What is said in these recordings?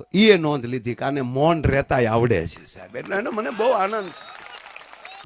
તો એ નોંધ લીધી કે મૌન રહેતા આવડે છે, સાહેબ. એટલે એનો મને બહુ આનંદ છે.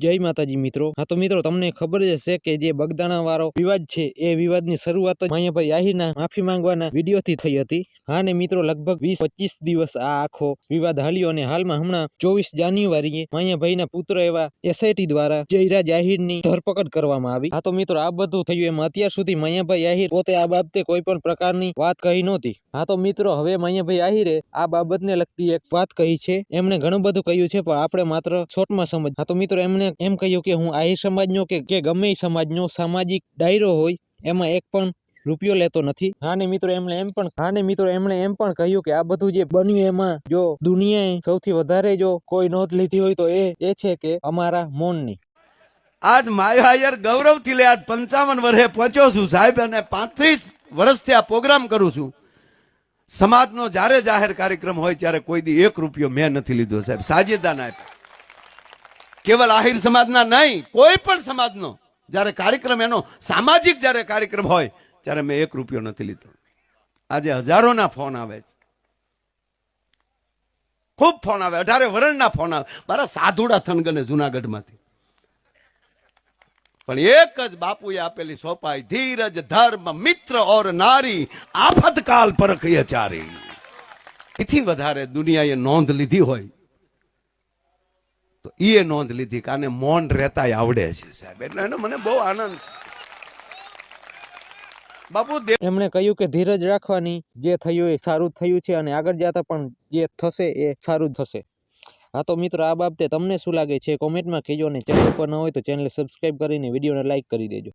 જય માતાજી મિત્રો. હા તો મિત્રો, તમને ખબર જ હશે કે જે બગદાણા વાળો વિવાદ છે, એ વિવાદની શરૂઆત માયાભાઈ આહીના માફી માંગવાના વિડીયોથી થઈ હતી. હા ને મિત્રો, લગભગ વીસ પચીસ દિવસ આ આખો વિવાદ હાલ્યો અને હાલમાં હમણાં ચોવીસ જાન્યુઆરીએ માયાભાઈના પુત્ર એવા એસઆઈટી દ્વારા જયરાજ આહિરની ધરપકડ કરવામાં આવી. હા તો મિત્રો, આ બધું થયું એમાં અત્યાર સુધી માયાભાઈ આહિર પોતે આ બાબતે કોઈ પણ પ્રકારની વાત કહી નહોતી. હા તો મિત્રો, હવે માયાભાઈ આહિરે. આ બાબતને લગતી એક વાત કહી છે. એમણે ઘણું બધું કહ્યું છે, પણ આપણે માત્ર શોર્ટમાં સમજ હા તો મિત્રો એમણે એમ કહ્યું કે હું આહિર સમાજનો કે ગમે સમાજનો સામાજિક ડાયરો હોય, એમાં એક પણ રૂપિયો લેતો નથી. હા ને મિત્રો, એમણે એમ પણ હા ને મિત્રો, એમણે એમ પણ કહ્યું કે આ બધું જે બન્યું એમાં, જો દુનિયાએ સૌથી વધારે જો કોઈ નોંધ લીધી હોય તો એ એ છે કે અમારા મૌનની. આજ માયાયર ગૌરવથી લે, આજ પંચાવન વર્ષે પહોંચ્યો છું સાહેબ, અને પાંત્રીસ વર્ષથી આ પ્રોગ્રામ કરું છું. સમાજનો જ્યારે જાહેર કાર્યક્રમ હોય ત્યારે કોઈ દી એક રૂપિયો મેં નથી લીધો, સાહેબ. સાજેદાન આપ્યા. કેવલ આહિર સમાજના નહીં, કોઈ પણ સમાજનો. જ્યારે કાર્યક્રમ એનો, સામાજિક જ્યારે કાર્યક્રમ હોય, ત્યારે મેં એક રૂપિયો નથી લીધો. આજે હજારોના ફોન આવે છે. ખૂબ ફોન આવે. અઢારે વરણના ફોન આવે. મારા સાધુડા થનગને જુનાગઢમાંથી. પણ એક જ બાપુએ આપેલી સોપાઈ, ધીરજ, ધર્મ, મિત્ર ઓર નારી આફતકાલ પરખીય ચારી. એથી વધારે દુનિયાએ નોંધ લીધી હોય તો એ નોંધ લીધી કાને મૌન રહેતાય આવડે છે, સાહેબ. એટલે એનો મને બહુ આનંદ છે. બાપુ એમણે કહ્યું કે ધીરજ રાખવાની જે થયું એ સારું થયું છે અને આગળ જતા પણ જે થશે એ સારું થશે. હા, તો મિત્રો આ બાબતે તમને શું લાગે છે? કોમેન્ટમાં કહેજો અને ચેનલ પર ન હોય તો ચેનલ સબસ્ક્રાઇબ કરીને વિડીયોને લાઇક કરી દેજો.